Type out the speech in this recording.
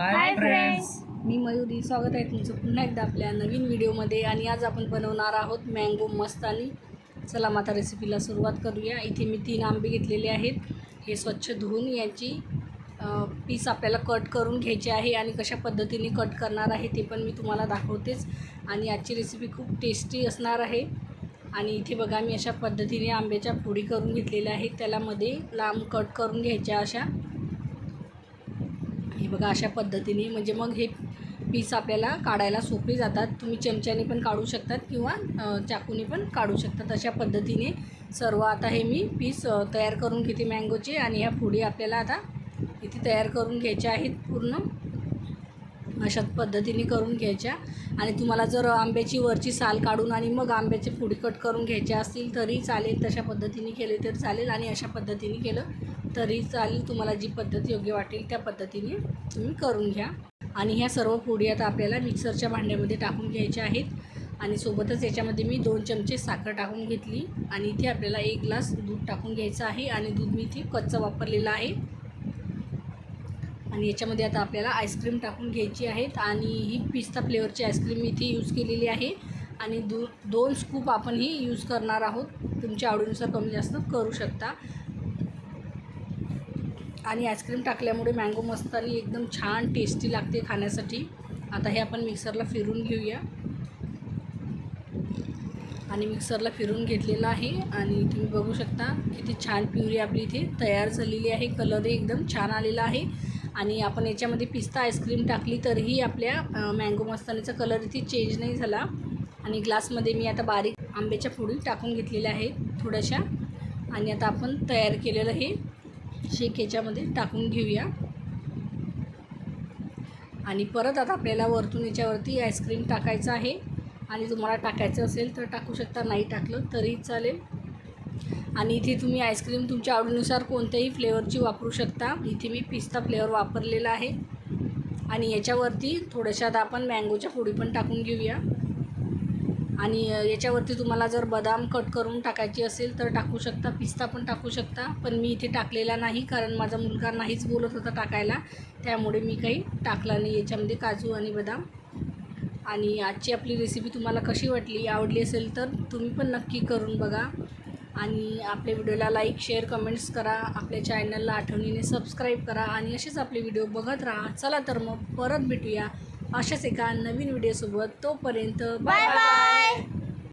Hi friends मी मयुरी. स्वागत आहे तुमचं पुन्हा एकदा आपल्या नवीन व्हिडिओमध्ये. आणि आज आपण बनवणार आहोत मँगो मस्तानी. चला मग आता रेसिपीला सुरुवात करूया. इथे मी तीन आंबे घेतलेले आहेत. हे स्वच्छ धुवून याची पीस आपल्याला कट करून घ्यायचे आहे आणि कशा पद्धतीने कट करणार आहे ते पण मी तुम्हाला दाखवतेच. आणि आजची रेसिपी खूप टेस्टी असणार आहे. आणि इथे बघा मी अशा पद्धतीने आंब्याच्या फोडी करून घेतलेल्या आहेत. त्याला मध्ये लांब कट करून घ्यायच्या अशा. हे बघा अशा पद्धतीने म्हणजे मग हे पीस आपल्याला काढायला सोपे जातात. तुम्ही चमच्याने पण काढू शकतात किंवा चाकूने पण काढू शकतात. अशा पद्धतीने सर्व आता हे मी पीस तयार करून घेते मँगोचे आणि ह्या पुढे आपल्याला आता इथे तयार करून घ्यायच्या आहेत पूर्ण. अशा पद्धतीने करून घ्यायच्या. आणि तुम्हाला जर आंब्याची वरची साल काढून आणि मग आंब्याचे फोडी कट करून घ्यायचे असतील तरी चालेल तशा पद्धतीने केले तर चालेल आणि अशा पद्धतीने केलं तरी चालेल तुम्हाला जी पद्धत योग्य वाटेल त्या पद्धतीने तुम्ही करून घ्या. आणि ह्या सर्व फोडी आता आपल्याला मिक्सरच्या भांड्यामध्ये टाकून घ्यायच्या आहेत. आणि सोबतच याच्यामध्ये मी दोन चमचे साखर टाकून घेतली आणि इथे आपल्याला एक ग्लास दूध टाकून घ्यायचं आहे आणि दूध मी इथे कच्चं वापरलेलं आहे. आणि याच्यामध्ये आता आपल्याला आईस्क्रीम टाकून घ्यायची आहेत आणि ही पिस्ता फ्लेवरची आईस्क्रीम मी इथे यूज केलेली आहे. आणि दो दोन स्कूप आपण ही यूज करणार आहोत. तुमच्या आवडीनुसार कमी जास्त करू शकता. आणि आईस्क्रीम टाकल्यामुळे मँगो मस्तानी एकदम छान टेस्टी लागते खाण्यासाठी. आता हे आपण मिक्सरला फिरून घेऊया. आणि मिक्सरला फिरून घेतलेलं आहे. आणि तुम्ही बघू शकता किती छान प्युरी आपली इथे तयार झालेली आहे. कलरही एकदम छान आलेला आहे. आणि आपण याच्यामध्ये पिस्ता आईस्क्रीम टाकली तरीही आपल्या मँगो मस्तानीचा कलर इथे चेंज नाही झाला. आणि ग्लासमध्ये मी आता बारीक आंब्याच्या फोडी टाकून घेतलेल्या आहेत थोड्याशा. आणि आता आपण तयार केलेलं हे शेक याच्यामध्ये टाकून घेऊया. आणि परत आता आपल्याला वरतून याच्यावरती आईस्क्रीम टाकायचं आहे. आणि तुम्हाला टाकायचं असेल तर टाकू शकता नाही टाकलं तरी चालेल. आणि इथे तुम्ही आईस्क्रीम तुमच्या आवडीनुसार कोणत्याही फ्लेवरची वापरू शकता. इथे मी पिस्ता फ्लेवर वापरलेला आहे. आणि याच्यावरती थोड्याशा आता आपण मँगोच्या फोडी पण टाकून घेऊया. आणि याच्यावरती तुम्हाला जर बदाम कट करून टाकायची असेल तर टाकू शकता पिस्ता पण टाकू शकता. पण मी इथे टाकलेला नाही कारण माझा मुलगा नाहीच बोलत होता टाकायला. त्यामुळे मी काही टाकला नाही. याच्यामध्ये काजू आणि बदाम. आणि आजची आपली रेसिपी तुम्हाला कशी वाटली आवडली असेल तर तुम्ही पण नक्की करून बघा. आणि आपल्या व्हिडिओला लाईक शेअर कमेंट्स करा. आपल्या चॅनलला आठवणीने सबस्क्राईब करा आणि असेच आपले व्हिडिओ बघत राहा. चला तर मग परत भेटूया अशाच एका नवीन व्हिडिओसोबत तोपर्यंत बाय बाय